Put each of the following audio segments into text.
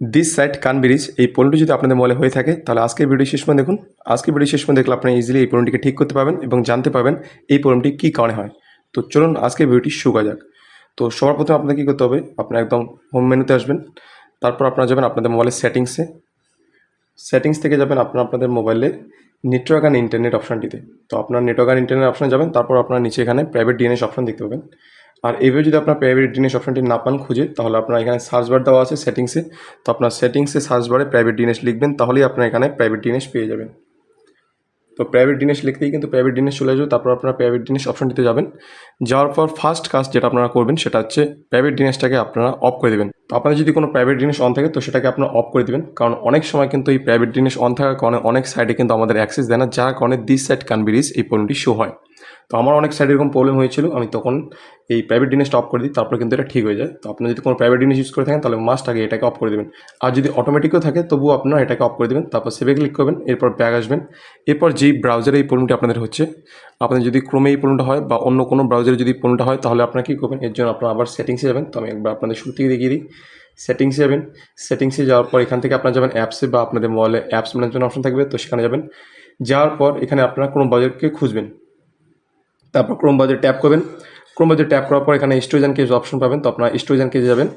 This site কান bridge এই পণ্যটি যদি আপনাদের মোবাইলে হয়ে থাকে, তাহলে আজকের ভিডিও শেষ পর্যন্ত দেখুন। আজকের ভিডিও শেষ পর্যন্ত দেখলে আপনি ইজিলি এই পণ্যটিকে ঠিক করতে পারবেন এবং জানতে পারবেন এই পণ্যটি কী কারণে হয়। তো চলুন আজকের ভিডিওটি শুরু করা যাক। তো সবার প্রথমে আপনাকে কী করতে হবে, আপনার একদম হোম মেনুতে আসবেন, তারপর আপনারা যাবেন আপনাদের মোবাইলের সেটিংসে সেটিংস থেকে যাবেন আপনার আপনাদের মোবাইলে নেটওয়ার্ক অ্যান্ড ইন্টারনেট অপশানটিতে তো আপনার নেটওয়ার্ক অ্যান্ড ইন্টারনেট অপশানে যাবেন, তারপর আপনার নিচে এখানে প্রাইভেট ডিএনএস অপশান দেখতে পাবেন। আর এইভাবে যদি আপনার প্রাইভেট ডিএনএস অপশানটি না পান খুঁজে, তাহলে আপনার এখানে সার্চ বার দেওয়া আছে সেটিংসে তো আপনার সেটিংসে সার্চ বারে প্রাইভেট ডিএনএস লিখবেন, তাহলেই আপনার এখানে প্রাইভেট ডিএনএস পেয়ে যাবেন। তো প্রাইভেট ডিএনএস লিখতেই কিন্তু প্রাইভেট ডিএনএস চলে আসবে তারপর আপনারা প্রাইভেট ডিএনএস অপশনটিতে যাবেন। যাওয়ার পর ফার্স্ট কাজ যেটা আপনারা করবেন, সেটা হচ্ছে প্রাইভেট ডিএনএসটাকে আপনারা অফ করে দেবেন। তো আপনাদের যদি কোনো প্রাইভেট ডিএনএস অন থাকে, তো সেটাকে আপনারা অফ করে দেবেন। কারণ অনেক সময় কিন্তু এই প্রাইভেট ডিএনএস অন থাকার কারণে অনেক সাইডে কিন্তু আমাদের অ্যাক্সেস দেয় না, যার কারণে দিস সাইড কানবিরিজ এই পণ্যটি শো হয়। তো আমার অনেক সাইডে এরকম প্রবলেম হয়েছিল, আমি তখন এই প্রাইভেট ডিএনএসটা অফ করে দিই, তারপরে কিন্তু এটা ঠিক হয়ে যায়। তো আপনারা যদি কোনো প্রাইভেট ডিএনএস ইউজ করে থাকেন, তাহলে মাস্ট আগে এটাকে অফ করে দেবেন। আর যদি অটোমেটিকও থাকে, তবুও আপনারা এটাকে অফ করে দেবেন, তারপর সেভে ক্লিক করবেন, এরপর ব্যাগ আসবেন। এরপর যেই ব্রাউজারে এই পণ্যটি আপনাদের হচ্ছে আপনাদের যদি ক্রমে এই পণ্যটা হয়, বা অন্য কোনো ব্রাউজারে যদি পণ্যটা হয়, তাহলে আপনারা কী করবেন, এর জন্য আপনারা আবার সেটিংসে যাবেন। তো আমি একবার আপনাদের শুরু থেকে দেখিয়ে দিই। সেটিংসে যাবেন সেটিংসে যাওয়ার পর এখান থেকে আপনারা যাবেন অ্যাপসে বা আপনাদের মোবাইলে অ্যাপস ম্যানেজমেন্ট অপশন থাকবে, তো সেখানে যাবেন। যাওয়ার পর এখানে আপনারা কোনো ব্রাউজারকে খুঁজবেন। তারপর ক্রোম ব্রাউজার ট্যাপ করবেন। ক্রোম ব্রাউজার ট্যাপ করার পর এখানে স্টোরেজ অ্যান্ড কেজ অপশন পাবেন, তো আপনারা স্টোরেজ অ্যান্ড কেজে যাবেন।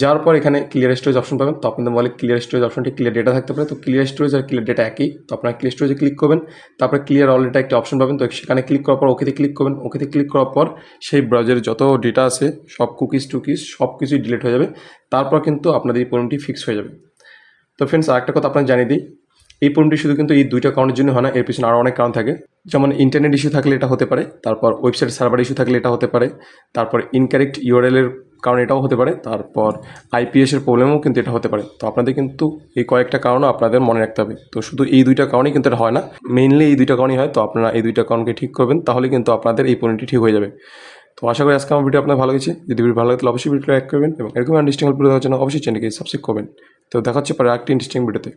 যাওয়ার পর এখানে ক্লিয়ার স্টোরেজ অপশন পাবেন, তো আপনাদের মোবাইলে ক্লিয়ার স্টোরেজ অপশনটি ক্লিয়ার ডেটা থাকতে পারে। তো ক্লিয়ার স্টোরেজ আর ক্লিয়ার ডেটা একই, তো আপনারা ক্লিয়ার স্টোরেজে ক্লিক করবেন, তারপরে ক্লিয়ার অল ডেটা একটা অপশন পাবেন, তো সেখানে ক্লিক করার পর ওকেতে ক্লিক করবেন। ওকেতে ক্লিক করার পর সেই ব্রাউজারে যত ডেটা আছে, সব কুকিজ টুকিজ সব কিছুই ডিলিট হয়ে যাবে। তারপর কিন্তু আপনাদের এই পণ্যটি ফিক্স হয়ে যাবে। তো ফ্রেন্ডস আরেকটা কথা আপনাকে জানিয়ে দিই এই পণ্যটি শুধু কিন্তু এই দুইটা কারণের জন্য হয় না, এর পিছনে আরও অনেক কারণ থাকে। যেমন ইন্টারনেট ইস্যু থাকলে এটা হতে পারে, তারপর ওয়েবসাইট সার্ভার ইস্যু থাকলে এটা হতে পারে, তারপর ইনকারেক্ট ইউআরএলের কারণে এটাও হতে পারে, তারপর আইপিএসের প্রবলেমও কিন্তু এটা হতে পারে। তো আপনাদের কিন্তু এই কয়েকটা কারণও আপনাদের মনে রাখতে হবে। তো শুধু এই দুইটা কারণেই কিন্তু এটা হয় না মেইনলি এই দুইটা কারণই হয়। তো আপনারা এই দুইটা কারণকে ঠিক করবেন, তাহলে কিন্তু আপনাদের এই পণ্যটি ঠিক হয়ে যাবে। তো আশা করি আজকে আমার ভিডিও আপনার ভালো গেছে যদি ভিডিও ভালো লাগে, তাহলে অবশ্যই ভিডিও লাইক করবেন এবং এরকম ইন্টারেস্টিং ভিডিও দেওয়ার জন্য অবশ্যই চ্যানেলকে সাবস্ক্রাইব করবেন। তো দেখা হচ্ছে পরে আরেকটি ইন্টারেস্টিং ভিডিওতে